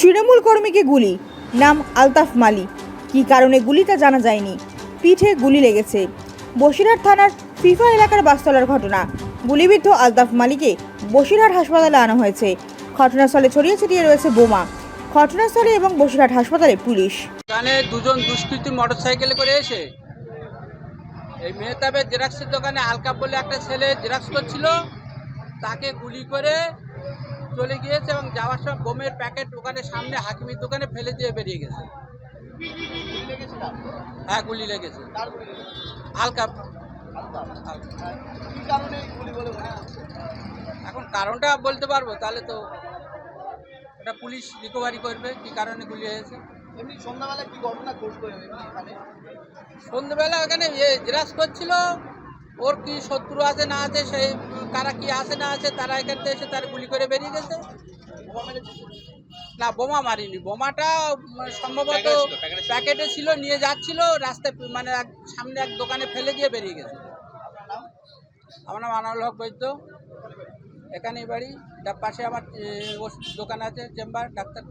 তৃণমূল কর্মীকে গুলি। নাম আলতাফ মালি। কী কারণে গুলিটা জানা যায়নি। পিঠে গুলি লেগেছে। বসিরহাট থানার ফিফা এলাকার বাসতলার ঘটনা। গুলিবিদ্ধ আলতাফ মালিকে বসিরহাট হাসপাতালে আনা হয়েছে। ঘটনাস্থলে ছড়িয়ে ছিটিয়ে রয়েছে বোমা। ঘটনাস্থলে এবং বসিরহাট হাসপাতালে পুলিশ। এখানে দুজন দুষ্কৃতী মোটর সাইকেলে করে এসে এই মেহতাবের জেরক্সের দোকানে আলকাপ বলে একটা ছেলে জেরক্স করছিল। তাকে গুলি করে চলে গিয়েছে এবং যাওয়ার সময় বোমের প্যাকেট ওখানে সামনে হাকিমির দোকানে ফেলে দিয়ে বেরিয়ে গেছে। হ্যাঁ গুলি লেগেছে। হালকা এখন কারণটা বলতে পারব তাহলে তো এটা পুলিশ রিকভারি করবে কি কারণে গুলি হয়েছে এমনি সন্ধ্যাবেলা কি ঘটনা ঘটলো এখানে? সন্ধ্যেবেলা ওখানে ইয়ে জিজ্ঞাসা করছিল ওর কি শত্রু আছে না আছে সেই কারা কি আছে না আছে তারা এখান থেকে এসে তার গুলি করে বেরিয়ে গেছে। না বোমা মারিনি। বোমাটা সম্ভবত প্যাকেটে ছিল নিয়ে যাচ্ছিল রাস্তায় মানে এক- সামনে এক দোকানে ফেলে দিয়ে বেরিয়ে গেছে। আমার নাম আনাউল হক বৈদ্য। এখানেই বাড়ি। তার পাশে আমার ওষুধ দোকান আছে চেম্বার ডাক্তার